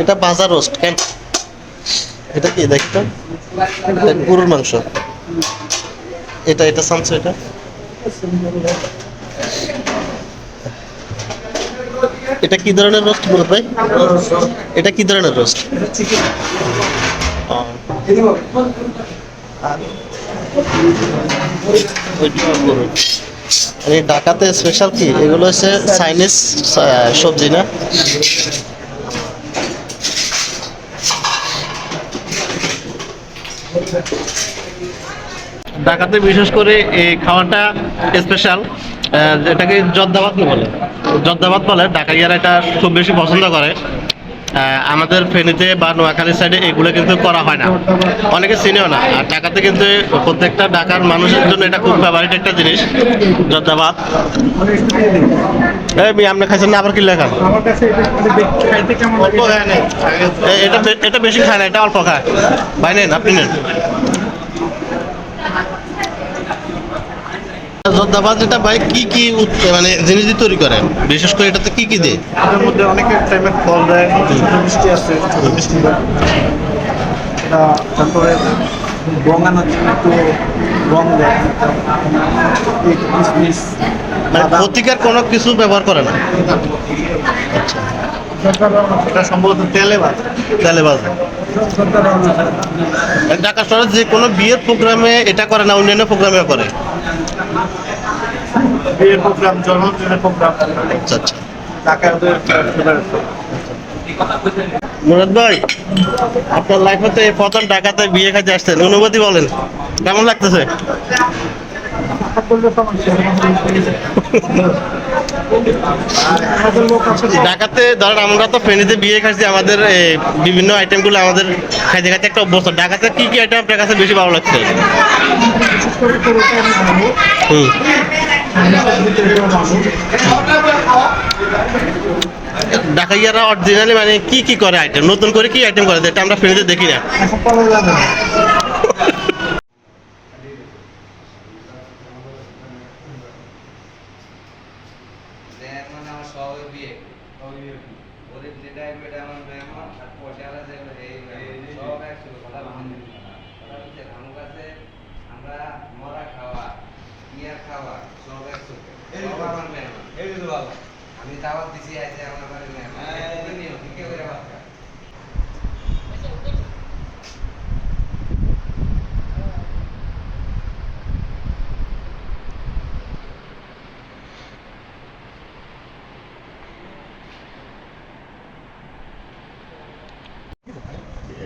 এটা বাজার রোস্ট কেন? এটা কি, দেখি তো। গরুর মাংস। এটা এটা সামসো এটা? এটা কি ধরনের রোস্ট মুরত ভাই? এটা কি ধরনের রোস্ট ঢাকাতে স্পেশাল কি? এগুলো হচ্ছে চাইনিজ সবজি না? ঢাকাতে বিশেষ করে এই খাওয়াটা স্পেশাল এটাকে জর্দাবাদ বলে। জর্দাবাদ বলে, ঢাকাইয়ারা এটা খুব বেশি পছন্দ করে। আমাদের ফেনীতে বা নোয়াখালী সাইডে এগুলো কিন্তু করা হয় না। অনেকে চিনেও না। আর ঢাকাতে কিন্তু প্রত্যেকটা ঢাকার মানুষের জন্য এটা খুব ফেভারিট একটা জিনিস ধন্যবাদ এই আপনি খাইছেন না? আবার কি লেখা এটা এটা বেশি খায় না, এটা অল্প খায়। ভাই নেন, আপনি নেন। জর্দাবাদ যেটা ভাই কি কি মানে জিনিস দিয়ে তৈরি করেন? বিশেষ করে এটাতে কি কি দিয়ে? এটার মধ্যে অনেক টাইপের ফল দেয় মিষ্টি আছে মিষ্টি এটা তারপরে রঙানোর জন্য একটু রং দেয় মানে। ক্ষতিকার কোনো কিছু ব্যবহার করে না? আচ্ছা। এটা সম্ভবত তেলে ভাজা। তাহলে বাজে ঢাকা শহরে যে কোনো বিয়ের প্রোগ্রামে এটা করে না অন্যান্য প্রোগ্রামে করে। বিয়ের প্রোগ্রাম জন্মদিনের প্রোগ্রাম। আচ্ছা আচ্ছা। মুরাদ ভাই আপনার লাইফে তো এই প্রথম ঢাকাতে বিয়ে খাইতে আসছেন। অনুভূতি বলেন কেমন লাগতেছে? ঢাকাতে ধরেন আমরা তো ফেনীতে বিয়ে খাইছি, আমাদের বিভিন্ন আইটেমগুলো আমাদের খাইতে খাইতে একটা অভ্যস্ত। ঢাকাতে কি কি আইটেম আপনার কাছে বেশি ভালো লাগছে? ঢাকাইয়ারা অরিজিনালি মানে কি কি করে আইটেম নতুন করে কি আইটেম করে? যেটা আমরা ফেনীতে দেখি না এখন পাওয়া যাবে না মানে আমার সবাই বিয়ে ওদের যেটা এটা আমার মেহমান আর পয়সাটা যে সব একসাথে কথা বলতে কথা বলছে আমার কাছে আমরা মরা খাওয়া ইয়া খাওয়া সব একসাথে। সব আমার মেহমান। আমি দাওয়াত দিছি আছে আমার বাড়ির মেহমান।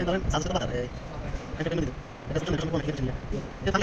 এই ধরেন এই এটা কেন এটা কিছু এটা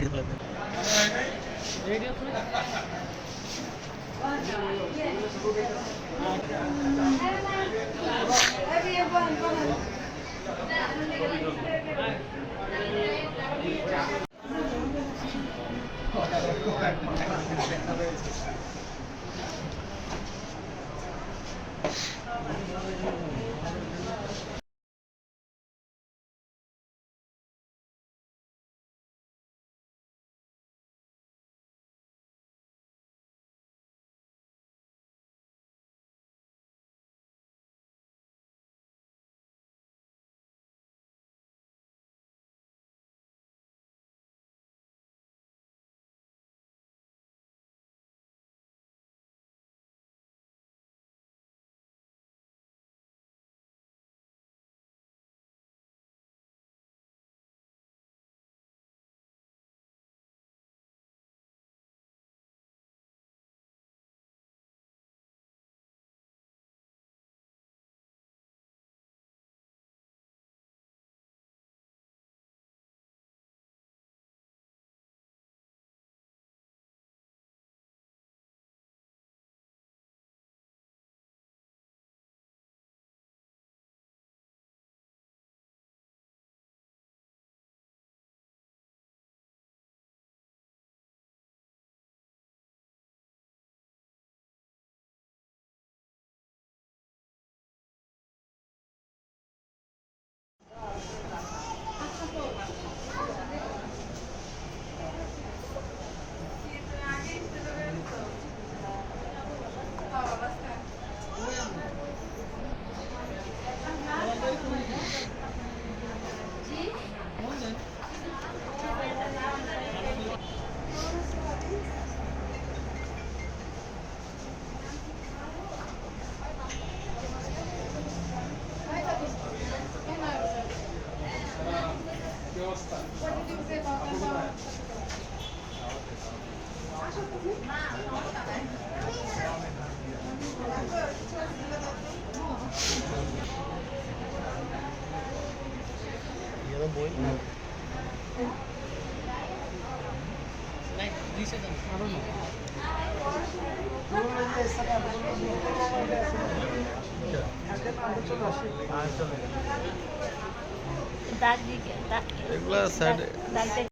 দিকে দাগ এগুলা সাইড দাগটা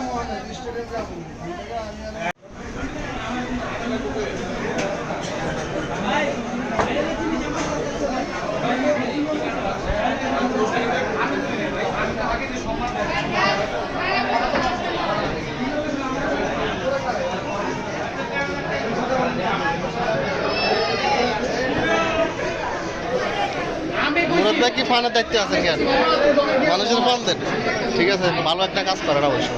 মুরাদ কি কেন? মানুষের ফল দেন ঠিক আছে ভালো একটা কাজ করেন অবশ্য।